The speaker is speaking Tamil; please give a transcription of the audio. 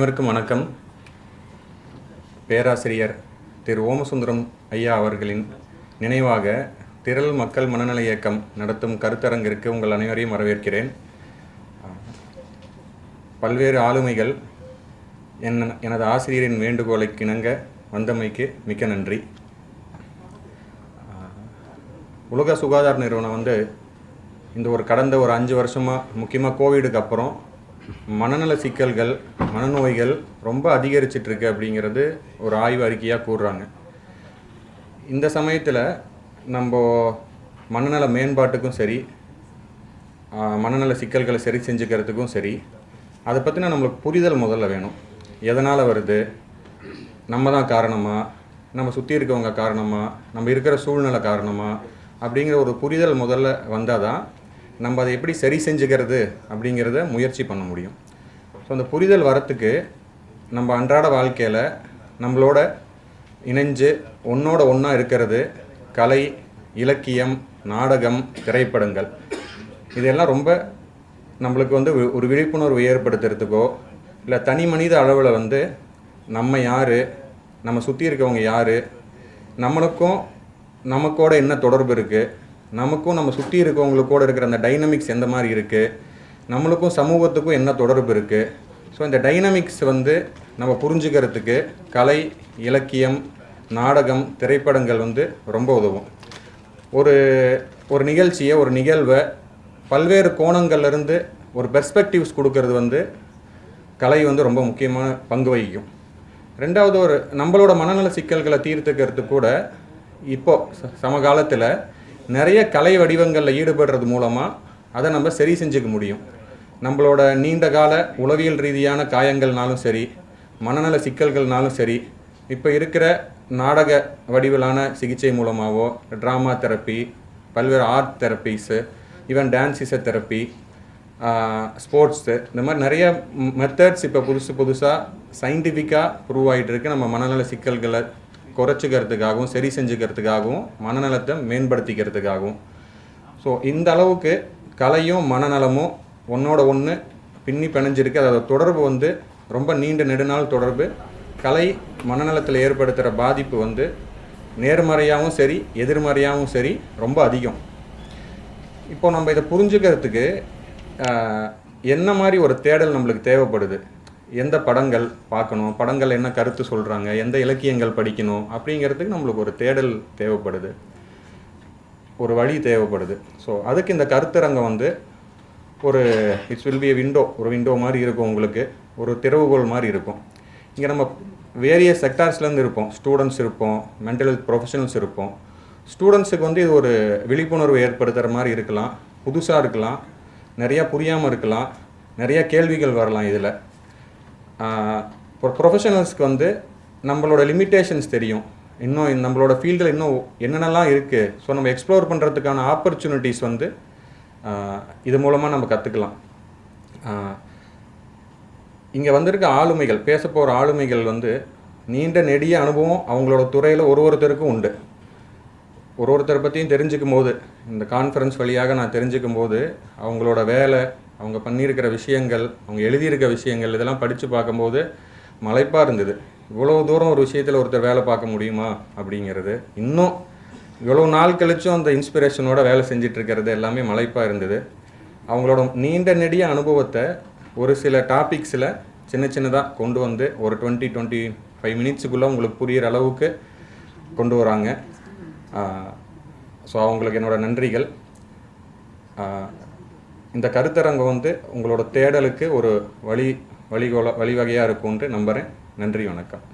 வணக்கம். பேராசிரியர் திரு. ஓமசுந்தரம் ஐயா அவர்களின் நினைவாக திரள் மக்கள் மனநல இயக்கம் நடத்தும் கருத்தரங்கிற்கு உங்கள் அனைவரையும் வரவேற்கிறேன். பல்வேறு ஆளுமைகள் என் எனது ஆசிரியரின் வேண்டுகோளை கிணங்க வந்தமைக்கு மிக்க நன்றி. உலக சுகாதார நிறுவனம் வந்து இந்த ஒரு கடந்த ஒரு அஞ்சு வருஷமாக முக்கியமாக கோவிடுக்கு அப்புறம் மனநல சிக்கல்கள் மனநோய்கள் ரொம்ப அதிகரிச்சிட்ருக்கு அப்படிங்கிறது ஒரு ஆய்வு அறிக்கையாக கூறுறாங்க. இந்த சமயத்தில் நம்ம மனநல மேம்பாட்டுக்கும் சரி மனநல சிக்கல்களை சரி செஞ்சுக்கிறதுக்கும் சரி அதை பற்றின நம்மளுக்கு புரிதல் முதல்ல வேணும். எதனால் வருது? நம்ம தான் காரணமாக நம்ம சுற்றி இருக்கவங்க காரணமாக நம்ம இருக்கிற சூழ்நிலை காரணமாக அப்படிங்கிற ஒரு புரிதல் முதல்ல வந்தால் தான் நம்ம அதை எப்படி சரி செஞ்சுக்கிறது அப்படிங்கிறத முயற்சி பண்ண முடியும். ஸோ அந்த புரிதல் வரத்துக்கு நம்ம அன்றாட வாழ்க்கையில் நம்மளோட இணைஞ்சு ஒன்றோட ஒன்றா இருக்கிறது கலை இலக்கியம் நாடகம் திரைப்படங்கள். இதெல்லாம் ரொம்ப நம்மளுக்கு வந்து ஒரு விழிப்புணர்வு ஏற்படுத்துறதுக்கோ இல்லை தனி மனித அளவில் வந்து நம்ம யார் நம்ம சுற்றி இருக்கவங்க யார் நம்மளுக்கும் நமக்கோட என்ன தொடர்பு இருக்குது நமக்கும் நம்ம சுற்றி இருக்கவங்களுக்கூட இருக்கிற அந்த டைனமிக்ஸ் எந்த மாதிரி இருக்குது நம்மளுக்கும் சமூகத்துக்கும் என்ன தொடர்பு இருக்குது ஸோ இந்த டைனமிக்ஸ் வந்து நம்ம புரிஞ்சுக்கிறதுக்கு கலை இலக்கியம் நாடகம் திரைப்படங்கள் வந்து ரொம்ப உதவும். ஒரு ஒரு நிகழ்ச்சியை ஒரு நிகழ்வை பல்வேறு கோணங்கள்லேருந்து ஒரு பெர்ஸ்பெக்டிவ்ஸ் கொடுக்கறது வந்து கலை வந்து ரொம்ப முக்கியமான பங்கு வகிக்கும். ரெண்டாவது ஒரு நம்மளோட மனநல சிக்கல்களை தீர்த்துக்கிறதுக்கு கூட இப்போ ச- சமகாலத்தில் நிறைய கலை வடிவங்களில் ஈடுபடுறது மூலமாக அதை நம்ம சரி செஞ்சுக்க முடியும். நம்மளோட நீண்ட கால உளவியல் ரீதியான காயங்கள்னாலும் சரி மனநல சிக்கல்கள்னாலும் சரி இப்போ இருக்கிற நாடக வடிவிலான சிகிச்சை மூலமாகவோ ட்ராமா தெரப்பி பல்வேறு ஆர்ட் தெரப்பீஸு ஈவன் டான்ஸிச தெரப்பி ஸ்போர்ட்ஸு இந்த மாதிரி நிறைய மெத்தட்ஸ் இப்போ புதுசு புதுசாக சயின்டிஃபிக்காக ப்ரூவ் ஆகிட்டு இருக்கு. நம்ம மனநல சிக்கல்களை குறைச்சிக்கிறதுக்காகவும் சரி செஞ்சுக்கிறதுக்காகவும் மனநலத்தை மேம்படுத்திக்கிறதுக்காகவும். ஸோ இந்த அளவுக்கு கலையும் மனநலமும் ஒன்றோட ஒன்று பின்னி பிணைஞ்சிருக்கு. அதோட தொடர்பு வந்து ரொம்ப நீண்ட நெடுநாள் தொடர்பு. கலை மனநலத்தில் ஏற்படுத்துகிற பாதிப்பு வந்து நேர்மறையாகவும் சரி எதிர்மறையாகவும் சரி ரொம்ப அதிகம். இப்போ நம்ம இதை புரிஞ்சுக்கிறதுக்கு என்ன மாதிரி ஒரு தேடல் நம்மளுக்கு தேவைப்படுது? எந்த படங்கள் பார்க்கணும் படங்கள் என்ன கருத்து சொல்கிறாங்க எந்த இலக்கியங்கள் படிக்கணும் அப்படிங்கிறதுக்கு நம்மளுக்கு ஒரு தேடல் தேவைப்படுது. ஒரு வழி தேவைப்படுது. ஸோ அதுக்கு இந்த கருத்தரங்கம் வந்து ஒரு இட்ஸ் வில் பி விண்டோ ஒரு விண்டோ மாதிரி இருக்கும் உங்களுக்கு. ஒரு திறவுகோல் மாதிரி இருக்கும். இங்கே நம்ம வேரியஸ் செக்டார்ஸ்லேருந்து இருப்போம். ஸ்டூடெண்ட்ஸ் இருப்போம் மென்டல் ஹெல்த் ப்ரொஃபஷனல்ஸ் இருப்போம். ஸ்டூடெண்ட்ஸுக்கு வந்து இது ஒரு விழிப்புணர்வு ஏற்படுத்துகிற மாதிரி இருக்கலாம். புதுசாக இருக்கலாம். நிறையா புரியாமல் இருக்கலாம். நிறையா கேள்விகள் வரலாம் இதில். ப்ரொஃபஷனல்ஸ்க்கு வந்து நம்மளோட லிமிட்டேஷன்ஸ் தெரியும். இன்னும் நம்மளோட ஃபீல்டில் இன்னும் என்னென்னலாம் இருக்குது ஸோ நம்ம எக்ஸ்ப்ளோர் பண்ணுறதுக்கான ஆப்பர்ச்சுனிட்டிஸ் வந்து இது மூலமாக நம்ம கற்றுக்கலாம் இங்கே வந்திருக்க ஆளுமைகள் பேச போகிற ஆளுமைகள் வந்து நீண்ட நெடிய அனுபவம் அவங்களோட துறையில் ஒரு ஒருத்தருக்கும் உண்டு. ஒரு ஒருத்தரை பற்றியும் தெரிஞ்சுக்கும் போது இந்த கான்ஃபரன்ஸ் வழியாக நான் தெரிஞ்சுக்கும் போது அவங்களோட வேலை அவங்க பண்ணியிருக்கிற விஷயங்கள் அவங்க எழுதியிருக்க விஷயங்கள் இதெல்லாம் படித்து பார்க்கும்போது மலைப்பாக இருந்தது. இவ்வளோ தூரம் ஒரு விஷயத்தில் ஒருத்தர் வேலை பார்க்க முடியுமா? அப்படிங்கிறது. இன்னும் இவ்வளோ நாள் கழிச்சும் அந்த இன்ஸ்பிரேஷனோட வேலை செஞ்சுட்டு இருக்கிறது எல்லாமே மலைப்பாக இருந்தது. அவங்களோட நீண்ட நெடிய அனுபவத்தை ஒரு சில டாபிக்ஸில் சின்ன சின்னதாக கொண்டு வந்து ஒரு டுவெண்ட்டி டுவெண்ட்டி ஃபைவ் மினிட்ஸுக்குள்ளே உங்களுக்கு புரியிற அளவுக்கு கொண்டு வராங்க. ஸோ அவங்களுக்கு என்னோட நன்றிகள். இந்த கருத்தரங்கம் வந்து உங்களோட தேடலுக்கு ஒரு வழி வழிகோல வழிவகையாக இருக்கும்ன்ட்டு நம்புகிறேன் நன்றி வணக்கம்.